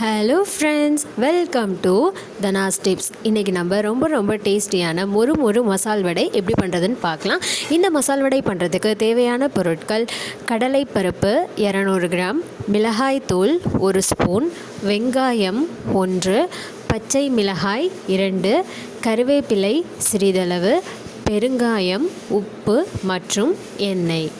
Hello friends welcome to Dhana's tips இன்றைக்கி நம்ம ரொம்ப ரொம்ப டேஸ்டியான மொறு மொறு மசால் வடை எப்படி பண்ணுறதுன்னு பார்க்கலாம். இந்த மசால் வடை பண்ணுறதுக்கு தேவையான பொருட்கள் கடலை பருப்பு இரநூறு கிராம் மிளகாய் தூள் ஒரு ஸ்பூன் வெங்காயம் ஒன்று பச்சை மிளகாய் இரண்டு கருவேப்பிலை சிறிதளவு பெருங்காயம் உப்பு மற்றும் எண்ணெய்.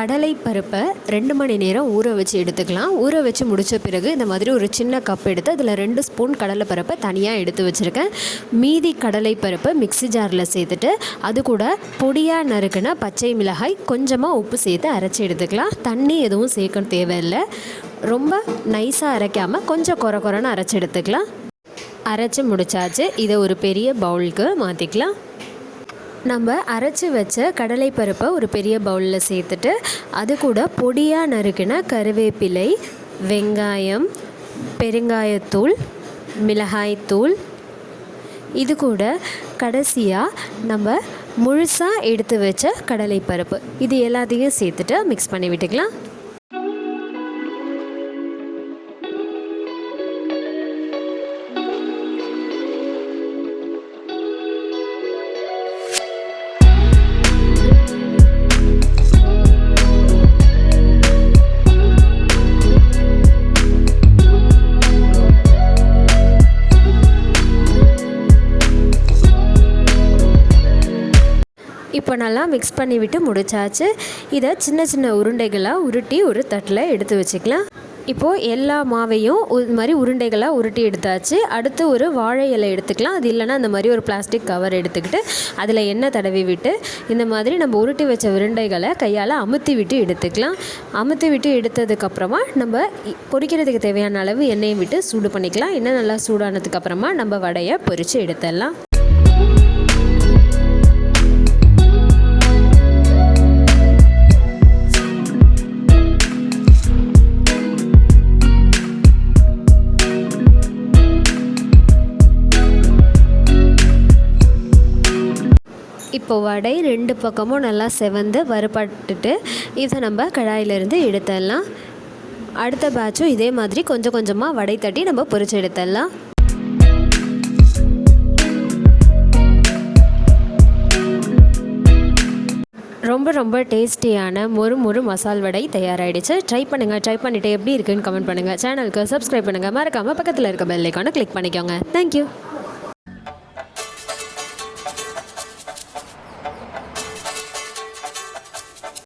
கடலை பருப்பை ரெண்டு மணி நேரம் ஊற வச்சு எடுத்துக்கலாம். ஊற வச்சு முடித்த பிறகு இந்த மாதிரி ஒரு சின்ன கப் எடுத்து அதில் ரெண்டு ஸ்பூன் கடலை பருப்பை தனியாக எடுத்து வச்சுருக்கேன். மீதி கடலை பருப்பை மிக்ஸி ஜாரில் சேர்த்துட்டு அது கூட பொடியாக நறுக்குன பச்சை மிளகாய் கொஞ்சமாக உப்பு சேர்த்து அரைச்சி எடுத்துக்கலாம். தண்ணி எதுவும் சேர்க்க தேவையில்லை. ரொம்ப நைஸாக அரைக்காமல் கொஞ்சம் குறை குறைன்னு அரைச்சி எடுத்துக்கலாம். அரைச்சி முடிச்சாச்சு. இதை ஒரு பெரிய பவுலுக்கு மாற்றிக்கலாம் நம்ம அரைச்சி வச்ச கடலைப்பருப்பை ஒரு பெரிய பவுலில் சேர்த்துட்டு அது கூட பொடியாக நறுக்கின கருவேப்பிலை வெங்காயம் பெருங்காயத்தூள் மிளகாய்த்தூள். இது கூட கடைசியாக நம்ம முழுசாக எடுத்து வச்ச கடலைப்பருப்பு. இது எல்லாத்தையும் சேர்த்துட்டு மிக்ஸ் பண்ணி விட்டுக்கலாம். இப்போ நல்லா மிக்ஸ் பண்ணிவிட்டு முடிச்சாச்சு. இதை சின்ன சின்ன உருண்டைகளாக உருட்டி ஒரு தட்டில் எடுத்து வச்சுக்கலாம். இப்போது எல்லா மாவையும் இது மாதிரி உருண்டைகளாக உருட்டி எடுத்தாச்சு. அடுத்து ஒரு வாழை இலை எடுத்துக்கலாம். அது இல்லைன்னா அந்த மாதிரி ஒரு பிளாஸ்டிக் கவர் எடுத்துக்கிட்டு அதில் எண்ணெய் தடவி விட்டு இந்த மாதிரி நம்ம உருட்டி வச்ச உருண்டைகளை கையால் அமுத்தி விட்டு எடுத்துக்கலாம். அமுத்தி விட்டு எடுத்ததுக்கப்புறமா நம்ம பொரிக்கிறதுக்கு தேவையான அளவு எண்ணெயை விட்டு சூடு பண்ணிக்கலாம். எண்ணெய் நல்லா சூடானதுக்கப்புறமா நம்ம வடையை பொரித்து எடுத்துடலாம். இப்போ வடை ரெண்டு பக்கமும் நல்லா செவந்து வறுபட்டுட்டு இதை நம்ம கடாயிலிருந்து எடுத்துடலாம். அடுத்த பேட்சும் இதே மாதிரி கொஞ்சம் கொஞ்சமாக வடை தட்டி நம்ம பொரிச்சு எடுத்துடலாம். ரொம்ப ரொம்ப டேஸ்டியான மொறு மொறு மசால் வடை தயாராகிடுச்சு ட்ரை பண்ணுங்கள் ட்ரை பண்ணிவிட்டு எப்படி இருக்குன்னு கமெண்ட் பண்ணுங்கள் சேனலுக்கு சப்ஸ்கிரைப் பண்ணுங்கள் மறக்காமல் பக்கத்தில் இருக்க பெல்லைக்கான கிளிக் பண்ணிக்கோங்க. தேங்க்யூ